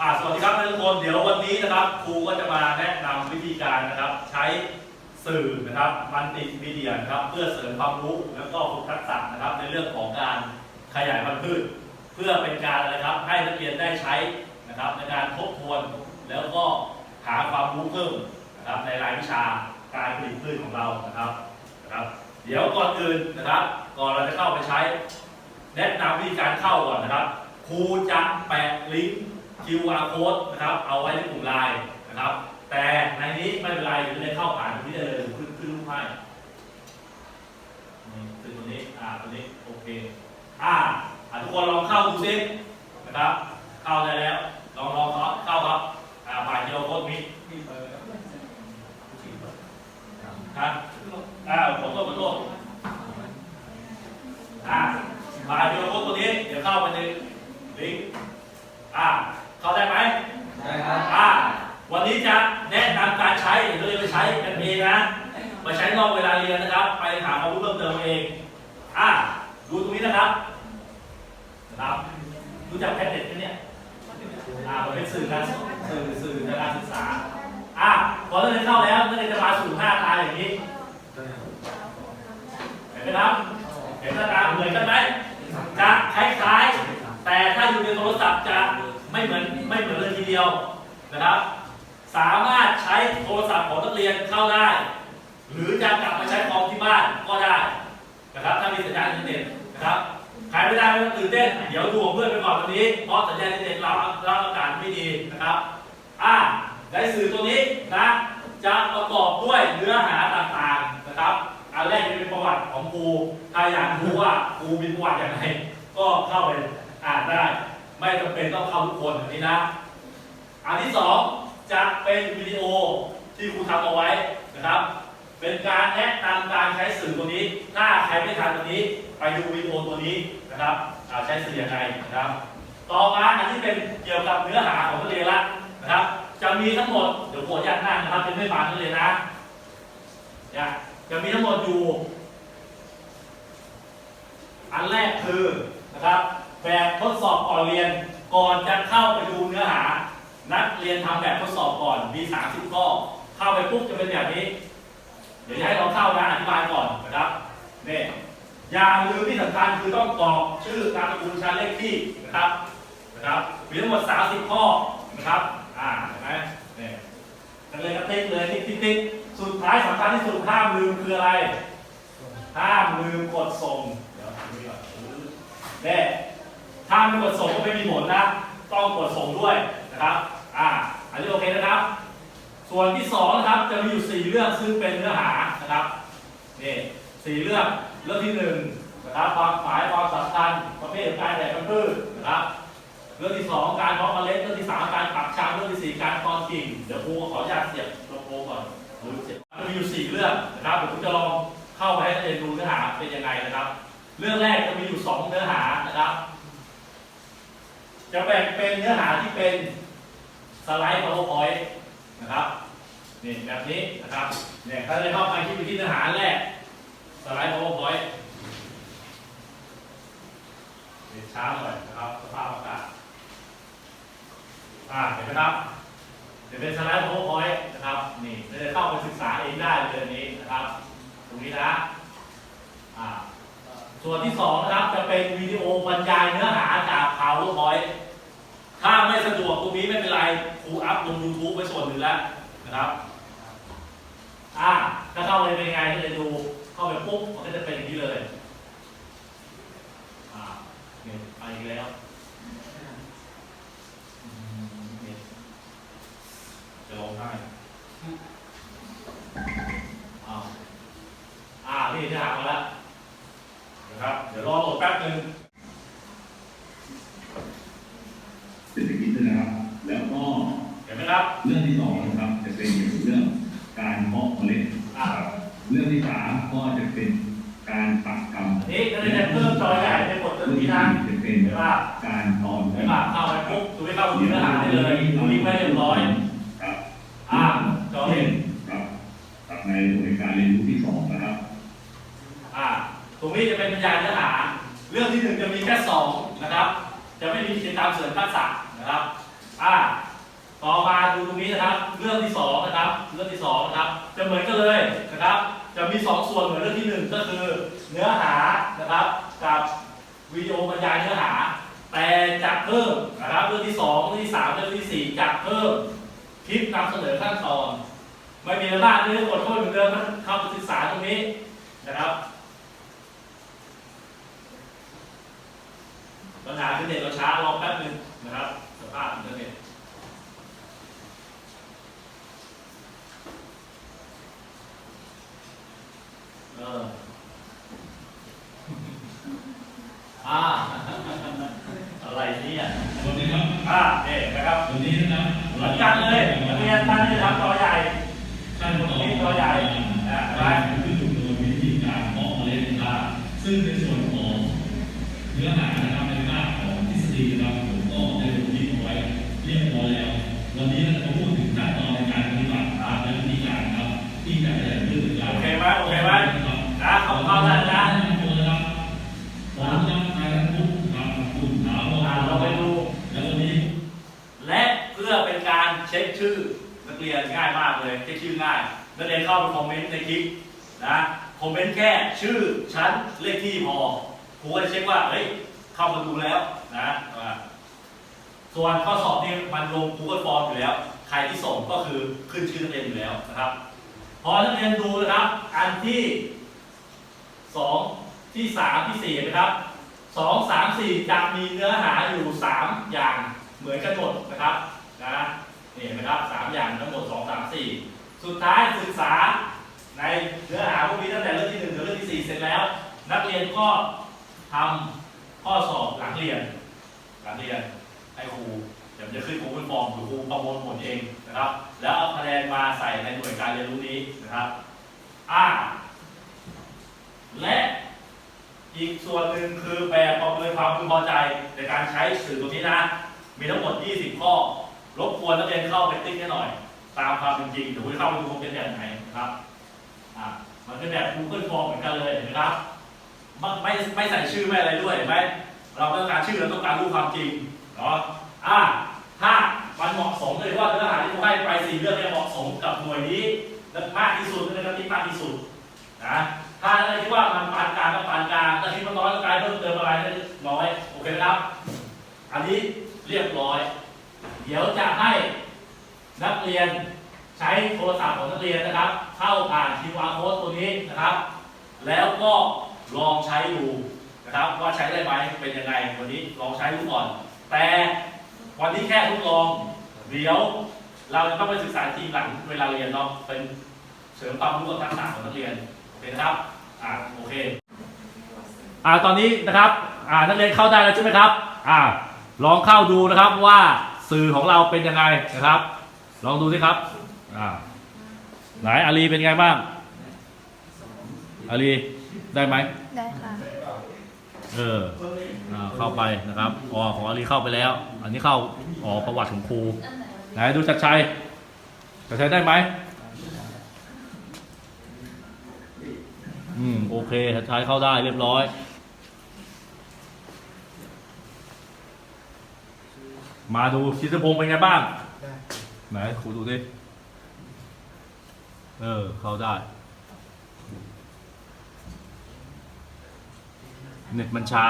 อ่าสวัสดีครับทุกคนเดี๋ยววันนี้นะครับครูก็จะมาแนะนำวิธีการนะครับ ใช้สื่อนะครับมัลติมีเดียนะครับ เพื่อเสริมความรู้แล้วก็ฝึกทักษะนะครับ ในเรื่องของการขยายพันธุ์พืช เพื่อเป็นการนะครับให้นักเรียนได้ใช้นะครับ ในการทบทวนแล้วก็หาความรู้เพิ่มนะครับในรายวิชาการผลิตพืชของเรานะครับนะครับ เดี๋ยวก่อนอื่นนะครับ ก่อนเราจะเข้าไปใช้ แนะนำวิธีการเข้าก่อนนะครับครูจะแปะลิงก์ QR code นะครับ เอาไว้ในกลุ่มไลน์นะครับ แต่ในนี้ไม่เป็นไรหรือในเข้าผ่านตรงนี้ได้เลยขึ้นขึ้นรูปให้ตัวนี้ อ่าตัวนี้ โอเค อ่าอะทุกคนลองเข้าดูซินะครับ เข้าได้แล้ว ลองลองเข้าเข้าครับ อ่าผ่าน QR code นี้ครับอ่าขอโทษขอโทษอ่าผ่าน QR code ตัวนี้ เดี๋ยวเข้าไปในลิงก์อ่า เข้าได้ไหมได้ครับอ่าวันนี้จะแนะนำการใช้เดี๋ยวเราจะไปใช้กันเองนะไปใช้นอกเวลาเรียนนะครับ ไปหาความรู้เพิ่มเติมเองอ่าดูตรงนี้นะครับนะครับรู้จักแพทเน็ตไหมเนี่ยอ่ามันเป็นสื่อการสื่อสื่อในการศึกษาอ่าพอเราเรียนเข้าแล้วนักเรียนจะมาสู่หน้าตาอย่างนี้เห็นไหมครับเห็นหน้าตาเหมือนกันไหมจะคล้ายๆแต่ถ้าอยู่ในโทรศัพท์จะ ไม่เหมือนไม่เหมือนเลยทีเดียวนะครับ สามารถใช้โทรศัพท์ของนักเรียนเข้าได้ หรือจะกลับมาใช้คอมที่บ้านก็ได้นะครับถ้ามีสัญญาณอินเทอร์เน็ตนะครับใครไม่ได้ไม่ต้องตื่นเต้นเดี๋ยวดูของเพื่อนไปก่อนวันนี้เพราะสัญญาณอินเทอร์เน็ตเราเราอากาศไม่ดีนะครับอ่าในสื่อตัวนี้นะจะประกอบด้วยเนื้อหาต่างๆนะครับอันแรกจะเป็นประวัติของครูถ้าอยากรู้ว่าครูมีประวัติอย่างไรก็เข้าไปอ่านได้ ไม่จำเป็นต้องเข้าทุกคนอันนี้นะ อันที่สองจะเป็นวิดีโอที่ครูทำเอาไว้นะครับ เป็นการแนะนำการใช้สื่อตัวนี้ ถ้าใครไม่ทันตัวนี้ ไปดูวิดีโอตัวนี้นะครับใช้สื่อยังไงนะครับ ต่อมาอันที่เป็นเกี่ยวกับเนื้อหาของนักเรียนละนะครับ จะมีทั้งหมดเดี๋ยวโปรดยัดหน้านะครับเป็นไม่บานนักเรียนนะนี่ยจะมีทั้งหมดอยู่ อันแรกคือนะครับ แบบทดสอบก่อนเรียน ก่อนจะเข้าไปดูเนื้อหา นักเรียนทำแบบทดสอบก่อนมี30ข้อ เข้าไปปุ๊บจะเป็นแบบนี้ เดี๋ยวจะให้เราเข้านะอธิบายก่อนนะครับนี่อย่าลืมที่สำคัญคือต้องกรอกชื่อนามสกุลชั้นเลขที่นะครับนะครับมีทั้งหมด30ข้อนะครับอ่าเห็นไหมนี่นักเรียนก็ติ๊กเลยติ๊กติ๊กติ๊กสุดท้ายสำคัญที่สุดห้ามลืมคืออะไร ห้ามลืมกดส่ง เดี๋ยวดูก่อนแน่ ถ้าไม่กดส่งก็ไม่มีผลนะ ต้องกดส่งด้วยนะครับ อ่า อันนี้โอเคนะครับ ส่วนที่สองนะครับ จะมีอยู่สี่เรื่องซึ่งเป็นเนื้อหานะครับ นี่สี่เรื่อง เรื่องที่หนึ่งนะครับความหมายความสำคัญประเภทการแดดกำพืชนะครับ เรื่องที่สองการเพาะเมล็ด เรื่องที่สามการปักชามเรื่องที่สี่การตอนกิ่ง เดี๋ยวครูขออนุญาตเสียบลำโพงก่อนดูเสียบมันมีอยู่สี่เรื่องนะครับเดี๋ยวผมจะลองเข้าไปให้เรียนดูเนื้อหาเป็นยังไงนะครับ เรื่องแรกจะมีอยู่สองเนื้อหานะครับ จะแบ่งเป็นเนื้อหาที่เป็นสไลด์ PowerPoint นะครับนี่แบบนี้นะครับเนี่ยถ้าได้เข้าไปที่ไปที่เนื้อหาแรกสไลด์ PowerPoint เดี๋ยวช้าหน่อยนะครับสภาพอากาศอ่าเห็นไหมครับเดี๋ยวเป็นสไลด์ PowerPoint นะครับนี่จะเข้าไปศึกษาเองได้เลยอันนี้นะครับ ตรงนี้นะอ่า ส่วนที่สองนะครับจะเป็นวิดีโอบรรยายเนื้อหาจาก PowerPoint ถ้าไม่สะดวกตรงนี้ไม่เป็นไรครูอัพลง YouTube ไว้ส่วนหนึ่งแล้วนะครับอ่าถ้าเข้าไปเป็นไงก็จะดูเข้าไปปุ๊บมันก็จะเป็นอย่างนี้เลยอ่าเนี่ยไปอีกแล้วอืมเนี่ยจะลงให้อ้าวอ่านี่จะหามาแล้ว นะครับ เดี๋ยวรอโหลดแป๊บนึงเศรษฐกิจด้วยนะครับ แล้วก็เห็นไหมครับ เรื่องที่สองนะครับ จะเป็นเกี่ยวกับเรื่องการเพาะเมล็ดอ่าเรื่องที่สามก็จะเป็นการปักกรรมอันนี้ก็จะเพิ่มจอใหญ่ในบทเรื่องนี้นะจะเป็นเห็นป่ะการตอนเห็นป่ะเข้าไปปุ๊บดูไม่เข้าดูเนื้อหาได้เลยดูลิงก์ไว้เรียบร้อยครับอ่าจอเห็นครับกับในบริการเรียนรู้ที่สองนะครับอ่า ตรงนี้จะเป็นพยานเนื้อหา เรื่องที่หนึ่งจะมีแค่สองนะครับ จะไม่มีกิจนรรมเสริมทักษะนะครับ อ่า ต่อมาดูตรงนี้นะครับ เรื่องที่สองนะครับ เรื่องที่สองนะครับ จะเหมือนกันเลยนะครับ จะมีสองส่วนเหมือนเรื่องที่หนึ่งก็คือเนื้อหานะครับ กับวิดีโอบรรยายเนื้อหา แต่จะเพิ่มนะครับ เรื่องที่สองเรื่องที่สามเรื่องที่สี่จะเพิ่มคลิปนำเสนอขั้นตอน ไม่มีระลาดเลยกดเข้าไปเหมือนเดิมครับศึกษาตรงนี้นะครับ เน็ตเราช้ารอแป๊บนึงนะครับสภาพอินเทอร์เน็ตเอออ่าอะไรเนี่ยวันนี้ครับอ่าเนี่ยนะครับวันนี้นะครับเหมือนกันเลยนักเรียนท่านที่ทำจ เรียนง่ายมากเลยเช็คชื่อง่ายนักเรียนเข้าไปคอมเมนต์ในคลิปนะคอมเมนต์แค่ชื่อชั้นเลขที่พอครูก็จะเช็คว่าเฮ้ยเข้ามาดูแล้วนะส่วนข้อสอบนี่มันลง Google Form อยู่แล้ว ใครที่ส่งก็คือขึ้นชื่อนักเรียนอยู่แล้วนะครับ พอนักเรียนดูนะครับ อันที่สองที่สามที่สี่นะครับสองสามสี่จะมีเนื้อหาอยู่สามอย่างเหมือนกันหมดนะครับนะ นี่เห็นะครับสามอย่างทั้งหมดสองสามสี่สุดท้ายศึกษาในเนื้อหาพวกนี้ตั้งแต่เรื่องที่หนึ่งถึงเรื่องที่สี่เสร็จแล้ว นักเรียนก็ทำข้อสอบหลังเรียน หลังเรียนให้ครูเดี๋ยวจะขึ้นครูเป็นฟอร์มหรือครูประมวลผลเองนะครับ แล้วเอาคะแนนมาใส่ในหน่วยการเรียนรู้นี้นะครับอ่าและอีกส่วนหนึ่งคือแบบประเมินความพึงพอใจในการใช้สื่อตรงนี้นะ มีทั้งหมด 20 ข้อ รบกวนนักเรียนเข้าไปติ๊กให้หน่อย ตามความเป็นจริงเดี๋ยวคุณเข้าไปดูว่าเป็นแบบไหนะครับอ่ามันเป็นแบบ Google Form เหมือนกันเลยเห็นไหมครับไม่ไม่ใส่ชื่อไม่อะไรด้วยเห็นไหมเราต้องการชื่อเราต้องการรู้ความจริงเนาะอ่าถ้ามันเหมาะสมเลยว่าเนื้อหาที่ผมให้ไปสี่เรื่องเนี่ยเหมาะสมกับหน่วยนี้และมากที่สุดนะครับที่มากที่สุดนะถ้าอะไรที่ว่ามันปานกลางก็ปานกลางถ้าคิดว่าน้อยก็กลายเพิ่มเติมอะไรน้อยโอเคนะครับ อันนี้เรียบร้อย เดี๋ยวจะให้นักเรียนใช้โทรศัพท์ของนักเรียนนะครับ เข้าผ่าน QR code ตัวนี้นะครับ แล้วก็ลองใช้ดูนะครับว่าใช้ได้ไหมเป็นยังไงวันนี้ลองใช้ดูก่อน แต่วันนี้แค่ทดลอง เดี๋ยวเราจะต้องไปศึกษาทีหลังเวลาเรียนเนาะเป็นเสริมความรู้กับทักษะของนักเรียนโอเคนะครับอ่าโอเคอ่าตอนนี้นะครับอ่านักเรียนเข้าได้แล้วใช่ไหมครับอ่าลองเข้าดูนะครับว่า สื่อของเราเป็นยังไงนะครับ ลองดูสิครับอ่าไหนอาลีเป็นไงบ้าง อาลีได้ไหมได้ค่ะ เอออ่าเข้าไปนะครับอ๋อของอาลีเข้าไปแล้ว อันนี้เข้าอ๋อประวัติของครูไหนดูชัดชัยชัดชัยได้ไหมอืมโอเคชัดชัยเข้าได้เรียบร้อย มาดูชิตพงศ์เป็นไงบ้างไหนครูดูดิ เออ เข้าได้ เน็ตมันช้า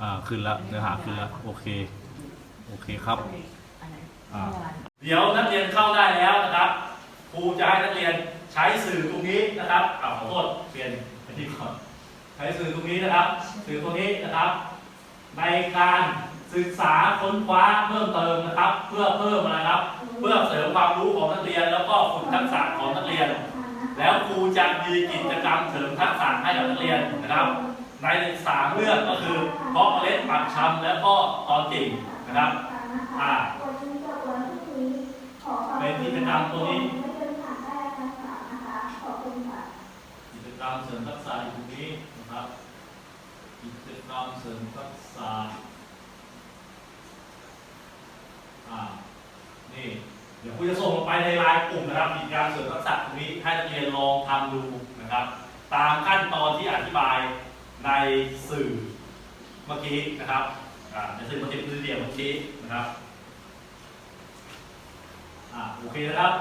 อ่า ขึ้นแล้วเนื้อหาขึ้นแล้ว โอเค โอเคครับ อ่า เดี๋ยวนักเรียนเข้าได้แล้วนะครับ ครูจะให้นักเรียนใช้สื่อตรงนี้นะครับอ่าขอโทษเปลี่ยนไปที่ก่อน ใช้สื่อตรงนี้นะครับ สื่อตรงนี้นะครับ ในการ ศึกษาค้นคว้าเพิ่มเติมนะครับ เพื่อเพิ่มนะไรครับ เพื่อเสริมความรู้ของนักเรียน แล้วก็ฝึกทักษะของนักเรียน แล้วครูจะมีกิจกรรมเสริมทักษะให้กับนักเรียนนะครับ ในสามเรื่องก็คือเพาะเมล็ดปักชำแล้วก็ตอนกิ่งนะครับอ่าเป็นกิจกรรมตัวนี้กิจกรรมเสริมทักษะอยู่ตรงนี้นะครับ กิจกรรมเสริมทักษะ อ่า นี่เดี๋ยวคุณจะส่งลงไปในไลน์กลุ่มนะครับกิจการเสริมทักษะตรงนี้ให้นักเรียนลองทำดูนะครับ ตามขั้นตอนที่อธิบายในสื่อเมื่อกี้นะครับในสื่อมัลติมีเดียเมื่อกี้นะครับอ่าโอเคนะครับ